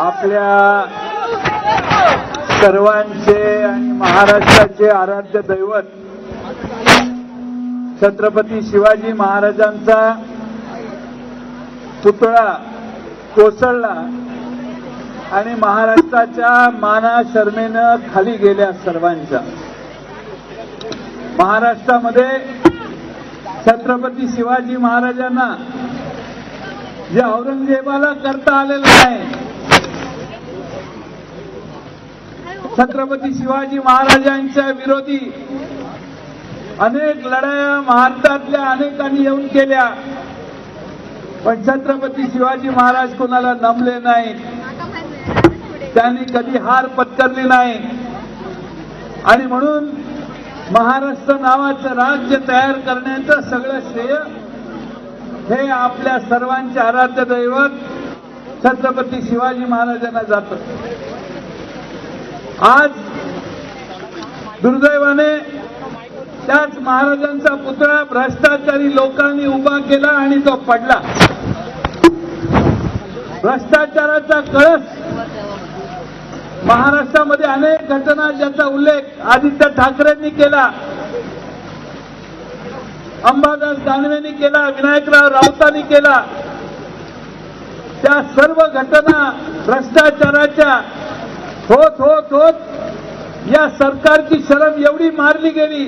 आपल्या सर्वांचे आणि महाराष्ट्राचे आराध्य दैवत छत्रपती शिवाजी महाराजांचा पुतळा कोसळला आणि महाराष्ट्राच्या माना शर्मेनं खाली गेल्या सर्वांच्या. महाराष्ट्रामध्ये छत्रपती शिवाजी महाराजांना जे औरंगजेबाला करता आलेलं नाही छत्रपती शिवाजी महाराजांच्या विरोधी अनेक लढाया भारतातल्या अनेकांनी येऊन केल्या. पण छत्रपती शिवाजी महाराज कोणाला नमले नाही त्यांनी कधी हार पत्करली नाही. आणि म्हणून महाराष्ट्र नावाचं राज्य तयार करण्याचं सगळं श्रेय हे आपल्या सर्वांचे आराध्य दैवत छत्रपती शिवाजी महाराजांना जातं. आज दुर्दैवाने त्याच महाराजांचा पुतळा भ्रष्टाचारी लोकांनी उभा केला आणि तो पडला. भ्रष्टाचाराचा कळस महाराष्ट्रामध्ये अनेक घटना ज्याचा उल्लेख आदित्य ठाकरेंनी केला अंबादास दानवेंनी केला विनायकराव राऊतांनी केला. त्या सर्व घटना भ्रष्टाचाराच्या होत होत होत. या सरकारची शरम एवढी मारली गेली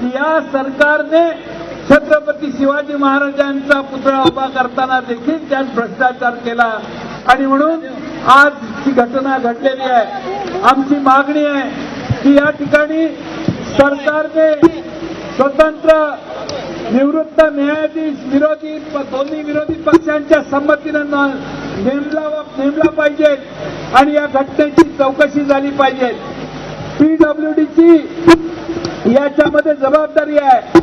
की या सरकारने छत्रपती शिवाजी महाराजांचा पुतळा उभा करताना देखील त्यात भ्रष्टाचार केला. आणि म्हणून आज ही घटना घडलेली आहे. आमची मागणी आहे की या ठिकाणी सरकारने स्वतंत्र निवृत्त न्यायाधीश विरोधी प- दोन्ही विरोधी पक्षांच्या संमतीनं नेमला नेमला पाहिजे. आणि या घटनेची चौकशी झाली पाहिजे. पीडब्ल्यूडीची याच्यामध्ये जबाबदारी आहे.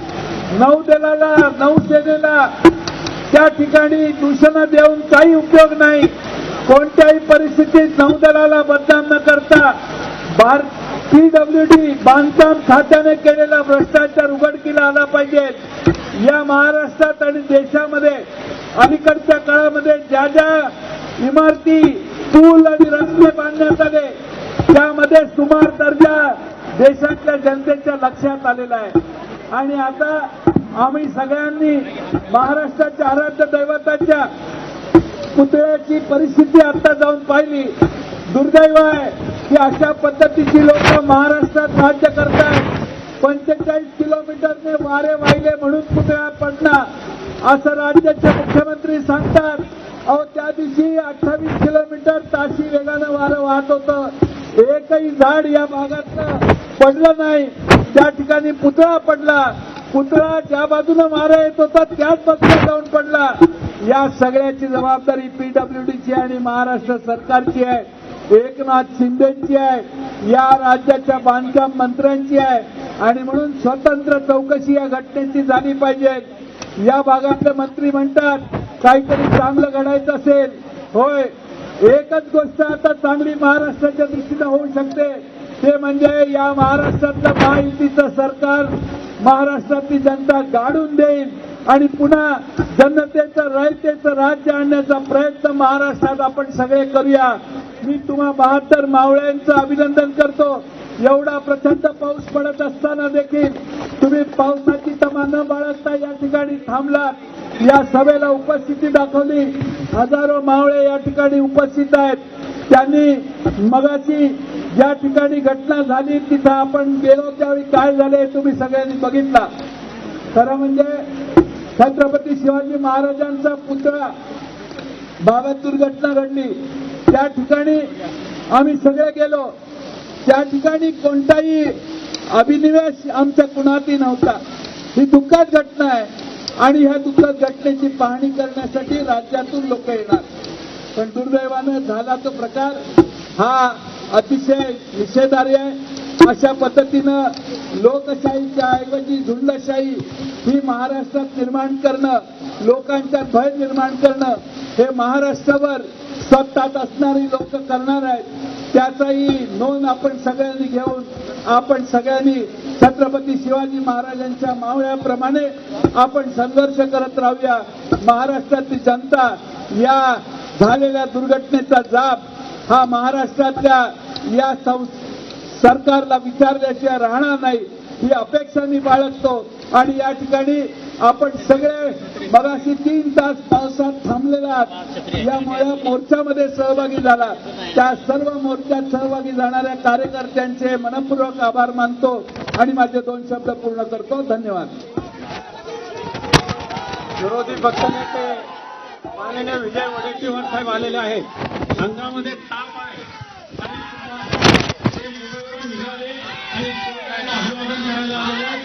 नौदलाला नौसेनेला त्या ठिकाणी दूषणं देऊन काही उपयोग नाही. कोणत्याही परिस्थितीत नौदलाला बदनाम न करता भार पीडब्ल्यूडी बांधकाम खात्याने केलेला भ्रष्टाचार उघडकीला आला पाहिजे. या महाराष्ट्रात आणि देशामध्ये अलीकडच्या काळामध्ये ज्या ज्या इमारती पूल आणि रस्ते बांधण्यात आले त्यामध्ये सुमार दर्जा देशातल्या जनतेच्या लक्षात आलेला आहे. आणि आता आम्ही सगळ्यांनी महाराष्ट्राच्या आराध्य दैवताच्या पुतळ्याची परिस्थिती आता जाऊन पाहिली. दुर्दैव आहे की अशा पद्धतीची लोक महाराष्ट्रात राज्य करतात. पंचेचाळीस किलोमीटरने वारे वाहिले म्हणून पुतळा पडणार असं राज्याचे मुख्यमंत्री सांगतात अहो त्या दिवशी अठ्ठावीस किलोमीटर ताशी वेगानं वारं वाहत होतं. एकही झाड या भागात पडलं नाही. त्या ठिकाणी पुतळा पडला. पुतळा ज्या बाजूनं मारा येत होता त्याच बाजूला जाऊन पडला. या सगळ्याची जबाबदारी पीडब्ल्यूडीची आणि महाराष्ट्र सरकारची आहे. एकनाथ शिंदेची आहे. या राज्याच्या बांधकाम मंत्र्यांची आहे. आणि म्हणून स्वतंत्र चौकशी या घटनेची झाली पाहिजे. या भागातले मंत्री म्हणतात काहीतरी चांगलं घडायचं असेल. होय एकच गोष्ट आता चांगली महाराष्ट्राच्या दृष्टीनं होऊ शकते. ते म्हणजे या महाराष्ट्रातलं महायुतीचं सरकार महाराष्ट्रातली जनता गाडून देईल आणि पुन्हा जनतेचं रयतेचं राज्य आणण्याचा प्रयत्न महाराष्ट्रात आपण सगळे करूया. मी तुम्हा बहात्तर मावळ्यांचं अभिनंदन करतो. एवढा प्रचंड पाऊस पडत असताना देखील तुम्ही पावसाची तमा न बाळगता या ठिकाणी थांबलात. या सभेला उपस्थिती दाखवली. हजारो मावळे या ठिकाणी उपस्थित आहेत. त्यांनी मगाची ज्या ठिकाणी घटना झाली तिथं आपण गेलो त्यावेळी काय झाले तुम्ही सगळ्यांनी बघितला. खरं म्हणजे छत्रपती शिवाजी महाराजांचा पुतळा बाबत दुर्घटना घडली. त्या ठिकाणी आम्ही सगळे गेलो. त्या ठिकाणी कोणताही अभिनिवेश आमच्या कुणातही नव्हता. ही दुःखात घटना आहे आणि ह्या दुःखद घटनेची पाहणी करण्यासाठी राज्यातून लोक येणार. पण दुर्दैवानं झाला तो प्रकार. हा अतिशय निषेधार्य आहे. अशा पद्धतीनं लोकशाहीच्या ऐवजी झुंडशाही ही महाराष्ट्रात निर्माण करणं लोकांच्या भय निर्माण करणं हे महाराष्ट्रावर सत्तात असणारी लोक करणार आहेत. त्याचाही नोंद आपण सगळ्यांनी घेऊन आपण सगळ्यांनी छत्रपती शिवाजी महाराजांच्या मावळ्याप्रमाणे आपण संघर्ष करत राहूया. महाराष्ट्रातली जनता या झालेल्या दुर्घटनेचा जाब हा महाराष्ट्रातल्या या सरकारला विचारल्याशिवाय राहणार नाही. ही अपेक्षा मी बाळगतो आणि या ठिकाणी आपण सगळे मगाशी तीन तास पावसात थांबलेला आहात. यामुळे मोर्चामध्ये सहभागी झाला. त्या सर्व मोर्चात सहभागी जाणाऱ्या कार्यकर्त्यांचे मनपूर्वक आभार मानतो आणि माझे दोन शब्द पूर्ण करतो. धन्यवाद. विरोधी पक्षनेते माननीय विजय वडेट्टीवार साहेब आलेले आहेत. अंगामध्ये ताप आहे. आणि